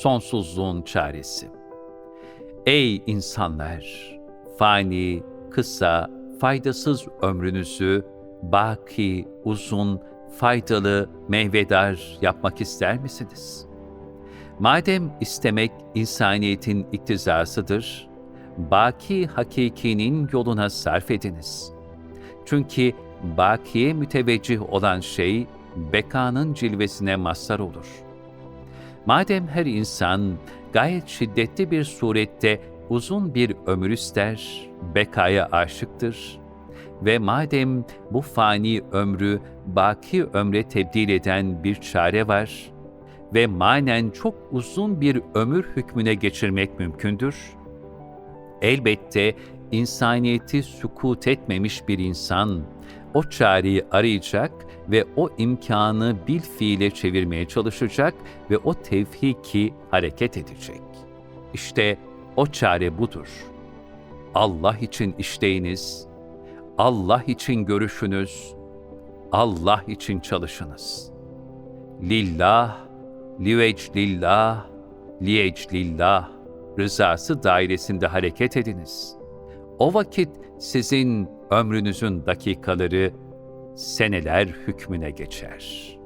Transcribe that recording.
sonsuzluğun çaresi. Ey insanlar! Fani, kısa, faydasız ömrünüzü baki, uzun, faydalı, meyvedar yapmak ister misiniz? Madem istemek insaniyetin iktizasıdır, baki hakikinin yoluna sarf ediniz. Çünkü bakiye müteveccih olan şey, bekanın cilvesine mazhar olur. Madem her insan gayet şiddetli bir surette uzun bir ömür ister, bekaya aşıktır. Ve madem bu fani ömrü baki ömre tebdil eden bir çare var ve manen çok uzun bir ömür hükmüne geçirmek mümkündür, elbette insaniyeti sükut etmemiş bir insan o çareyi arayacak ve o imkanı bil fiile çevirmeye çalışacak ve o tevfiki hareket edecek. İşte o çare budur. Allah için işleyiniz, Allah için görüşünüz, Allah için çalışınız. Lillah, liveclillah, liyeclillah rızası dairesinde hareket ediniz. O vakit sizin ömrünüzün dakikaları seneler hükmüne geçer.''